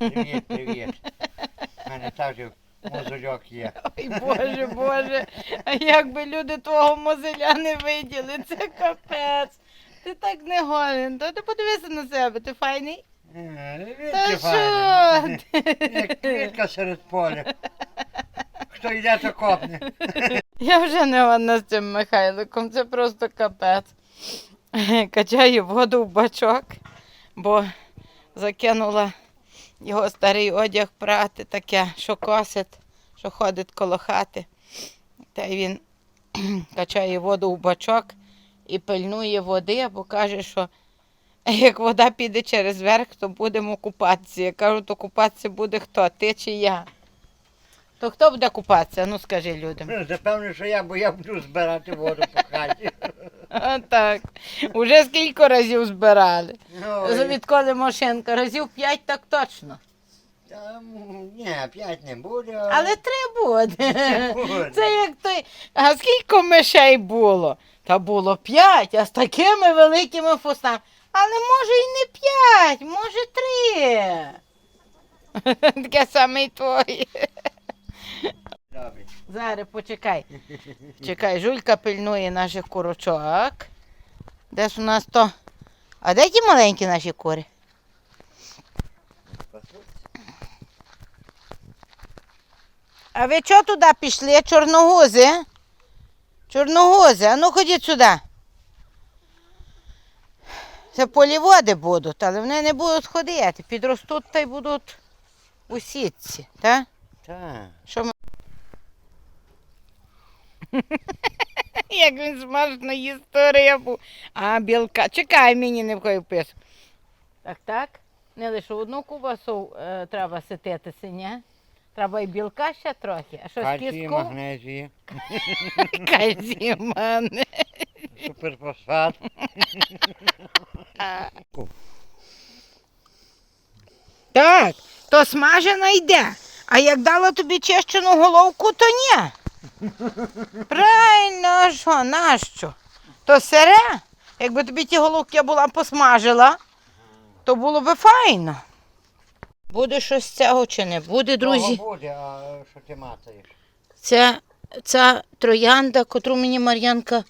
Привіт, привіт. У мене теж мозольок є. Ой, Боже, Боже, а як би люди твого мозиля не виділи, це капець. Ти так не голен, то ти подивися на себе, ти файний? Е, Та що? Як квітка серед поля. Хто йде, то копне. Я вже не ладна з цим Михайликом, це просто капець. Качаю воду в бачок, бо закинула його старий одяг прати, таке, що косить, що ходить коло хати. Та й він качає воду в бачок і пильнує води, бо каже, що як вода піде через верх, то будемо купатися. Я кажу, то купатися буде хто? Ти чи я? То хто буде купатися? Ну скажи людям. Запевнив, що я, бо я буду збирати воду по хаті. А, так. Уже скільки разів збирали. Відколи машинка, разів п'ять так точно. Там, ні, п'ять не буде. Але три буде. буде. Це як той. А скільки мишей було? Та було п'ять, а з такими великими фустами. Але може і не п'ять, може три. Таке саме і твоє. Зараз почекай. Чекай, Жулька пильнує наших курочок. Де ж у нас то? А де ті маленькі наші кури? А ви чого туди пішли, чорногузи? Чорногузи, а ну ходіть сюди. Це поліводи будуть, але вони не будуть ходити. Підростуть та й будуть у сітці, так? Так. Що ми... Як він смачно їсть ту рибу. А, білка. Чекай, мені не входить пис. Так, так. Не лише одну кубасу е, треба сититися, ні? Треба і білка ще трохи. А що з Кальцій, кістку? магнезії, Кальцій в мене. суперфосфат. Так, то смажена йде. А як дала тобі чищену головку, то ні. Правильно, а що, нащо? То сире. Якби тобі ті головки була посмажила, то було би файно. Буде щось з цього чи не буде, друзі? Того буде, а що ти матаєш? Це ця троянда, котру мені Мар'янка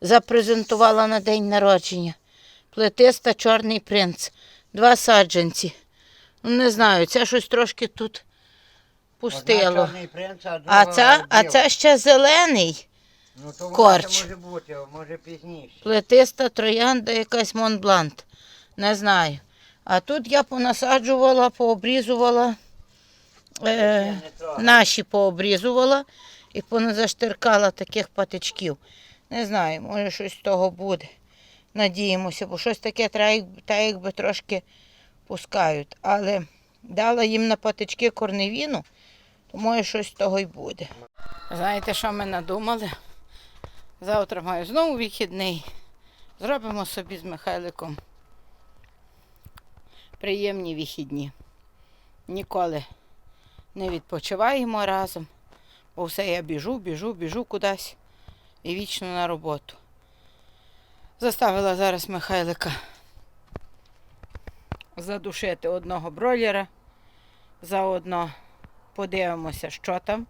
запрезентувала на день народження. Плетиста чорний принц. Два саджанці. Ну, не знаю, це щось трошки тут пустило. принц, а друга А це, а це ще зелений. ну, то корч. може бути, може пізніше. Плетиста троянда якась Монблант. Не знаю. А тут я понасаджувала, пообрізувала. Е, наші пообрізувала і поназаштиркала таких патичків. Не знаю, може щось з того буде. Надіємося, бо щось таке та якби трошки пускають. Але дала їм на патички корневіну, то щось того й буде. Знаєте, що ми надумали? Завтра маю знову вихідний. Зробимо собі з Михайликом приємні вихідні. Ніколи не відпочиваємо разом, бо все я біжу, біжу, біжу кудись і вічно на роботу. Заставила зараз Михайлика задушити одного бройлера. Заодно подивимося, що там,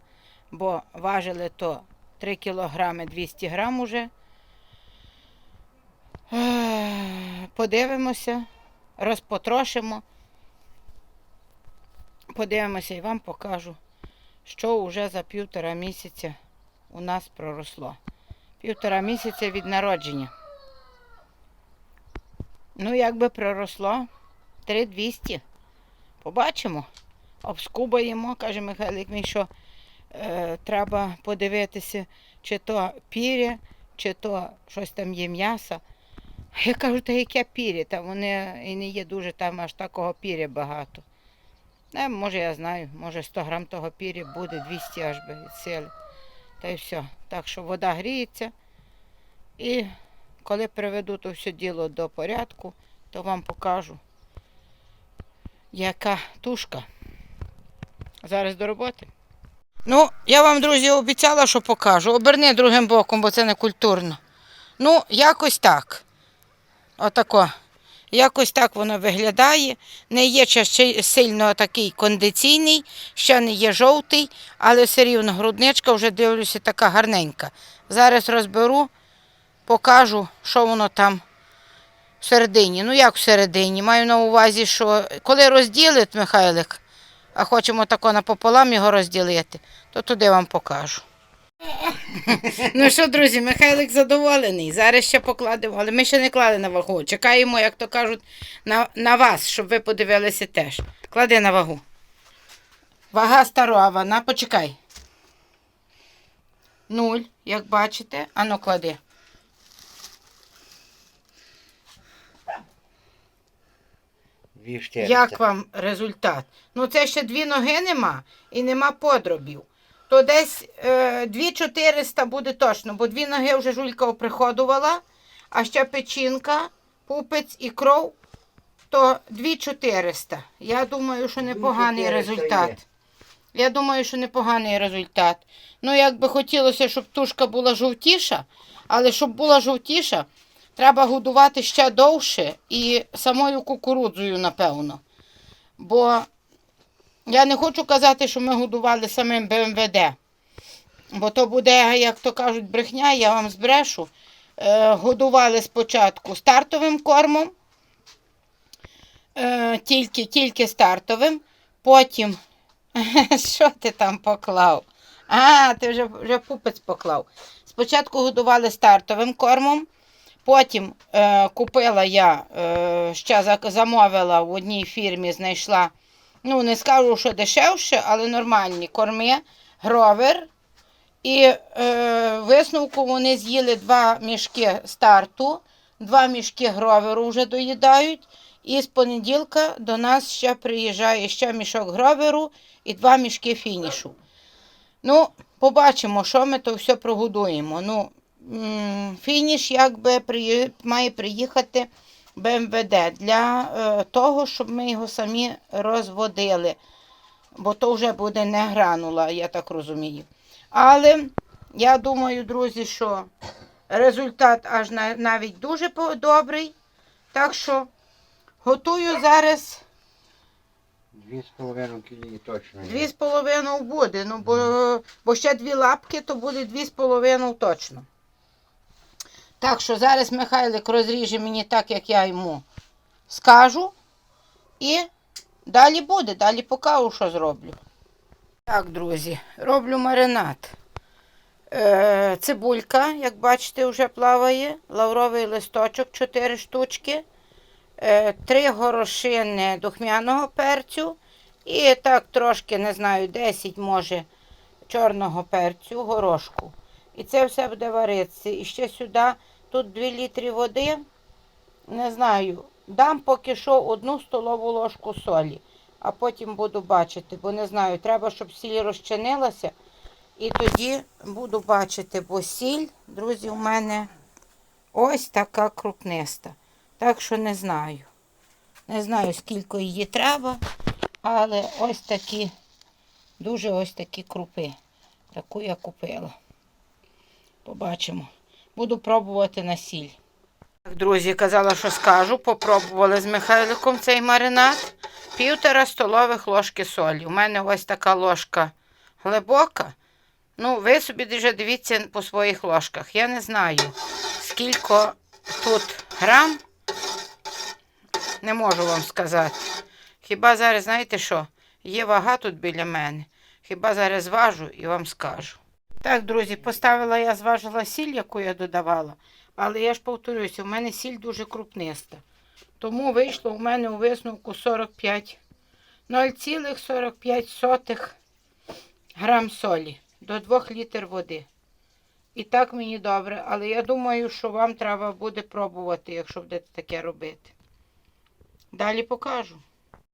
бо важили то 3 кілограми 200 грам уже. Подивимося, розпотрошимо подивимося і вам покажу, що вже за півтора місяця у нас проросло. Півтора місяця від народження. Ну, якби проросло 3200. Побачимо. Обскубаємо, каже Михайлик мій, що е, треба подивитися, чи то піря, чи то щось там є м'ясо. Я кажу, та яке піря? Та вони і не є дуже там аж такого піря багато. Не, може, я знаю, може 100 грам того пірі буде 200 аж би від сили. Та й все. Так що вода гріється. І коли приведу то все діло до порядку, то вам покажу, яка тушка. Зараз до роботи. Ну, я вам, друзі, обіцяла, що покажу. Оберни другим боком, бо це не культурно. Ну, якось так. Отако. Якось так воно виглядає. Не є ще сильно такий кондиційний, ще не є жовтий, але все рівно грудничка вже дивлюся така гарненька. Зараз розберу, покажу, що воно там всередині. Ну як всередині? Маю на увазі, що коли розділить Михайлик, а хочемо тако напополам його розділити, то туди вам покажу. Ну що, друзі, Михайлик задоволений. Зараз ще покладемо, але ми ще не клали на вагу. Чекаємо, як то кажуть, на, на вас, щоб ви подивилися теж. Клади на вагу. Вага старована, почекай. Нуль, як бачите. Ану, клади. Дві чотириста. Як вам результат? Ну, це ще дві ноги нема і нема подробів. То десь е, 2400 буде точно, бо дві ноги вже жулька оприходувала, а ще печінка, пупець і кров, то 2400. Я думаю, що непоганий результат. є. Я думаю, що непоганий результат. Ну, як би хотілося, щоб тушка була жовтіша, але щоб була жовтіша, треба годувати ще довше і самою кукурудзою, напевно. Бо я не хочу казати, що ми годували самим БМВД. Бо то буде, як то кажуть, брехня, я вам збрешу. Е, годували спочатку стартовим кормом, е, тільки, тільки стартовим, потім що ти там поклав? А, ти вже, вже пупець поклав. Спочатку годували стартовим кормом, потім е, купила я, е, ще замовила в одній фірмі, знайшла, ну не скажу, що дешевше, але нормальні корми, гровер. І е, висновку вони з'їли два мішки старту, два мішки гроверу вже доїдають. І з понеділка до нас ще приїжджає ще мішок гроверу і два мішки фінішу. Ну, побачимо, що ми то все прогодуємо. Ну, фініш якби приї- має приїхати БМВД для е, того, щоб ми його самі розводили. Бо то вже буде не гранула, я так розумію. Але я думаю, друзі, що результат аж на- навіть дуже добрий. Так що готую зараз Дві з половиною кілі точно. дві з половиною буде. Ну, бо, бо ще дві лапки, то буде дві з половиною точно. Так що зараз Михайлик розріже мені так, як я йому скажу. І далі буде, далі покажу, що зроблю. Так, друзі, роблю маринад. Е, цибулька, як бачите, вже плаває. Лавровий листочок 4 штучки. Е, три горошини духмяного перцю. І так трошки, не знаю, 10 може чорного перцю, горошку. І це все буде варитися. І ще сюди, тут 2 літри води. Не знаю, дам поки що одну столову ложку солі, а потім буду бачити, бо не знаю, треба, щоб сіль розчинилася. І тоді буду бачити, бо сіль, друзі, у мене ось така крупниста. Так що не знаю. Не знаю, скільки її треба, але ось такі, дуже ось такі крупи. Таку я купила. Побачимо. Буду пробувати на сіль. Так, друзі, казала, що скажу. Попробували з Михайликом цей маринад. Півтора столових ложки солі. У мене ось така ложка глибока. Ну, ви собі вже дивіться по своїх ложках. Я не знаю, скільки тут грам. Не можу вам сказати. Хіба зараз, знаєте що? Є вага тут біля мене. Хіба зараз зважу і вам скажу. Так, друзі, поставила я зважила сіль, яку я додавала. Але я ж повторюся, у мене сіль дуже крупниста. Тому вийшло у мене у висновку 45, 0,45 грам солі до 2 літр води. І так мені добре, але я думаю, що вам треба буде пробувати, якщо будете таке робити. Далі покажу.